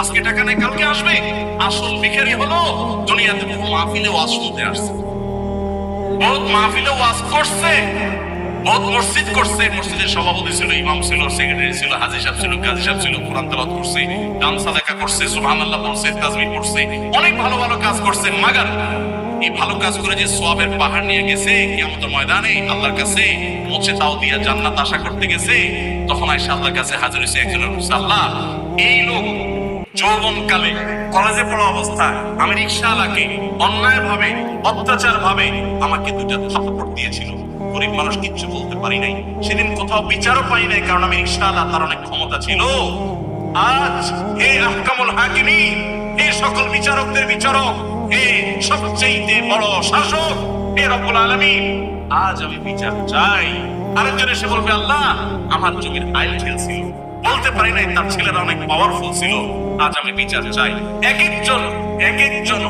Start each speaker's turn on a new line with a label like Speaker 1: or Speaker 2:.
Speaker 1: আজকে টাকা নাই, কালকে আসবে। আসল ভিখারি হলো দুনিয়াতে মাহফিলে ওয়াজ শুনতে আসছে। মাহফিলে ওয়াজ করছে। মসজিদ করছে, মসজিদের সভাপতি ছিল, ইমাম ছিল, সেক্রেটারি ছিল, হাজি সাহেব ছিল সাহেব ছিল, কোরআন তেলাওয়াত করছে করছে করছে অনেক ভালো ভালো কাজ করছে, মাগার এই ভালো কাজ করে যে সোয়াবের পাহাড় নিয়ে গেছে, কিয়ামতের ময়দানে আল্লাহর কাছে তাও দিয়া জান্নাত আশা করতে গেছে, তখন আয়েশা আল্লাহর কাছে হাজির হয়েছে, একজন আল্লাহ এই লোক যৌবনকালে কলেজে পড়া অবস্থায় আমি রিক্সাওয়ালাকে অন্যায় ভাবে অত্যাচার ভাবে আমাকে দুটা থাপ্পড় দিয়েছিল। গরিব মানুষ কিচ্ছু বলতে পারি নাই। সেদিন কোথাও বিচারও পাই নাই, কারণ আমি রিক্সাওয়ালা, তার অনেক ক্ষমতা ছিল। আজ আহকামুল হাকিমি সকল বিচারকদের বিচারক সবচেয়ে বড় শাসক রব্বুল আলামিন, আজ আমি বিচার চাই। আরেকজন এসে বলবে, আল্লাহ, আমার জমির আইল ঠেলছিল। বলতে পারি নাই, তার ছেলেরা অনেক পাওয়ারফুল ছিল। আজ আমি বিচার চাই। এক একজন এক একজন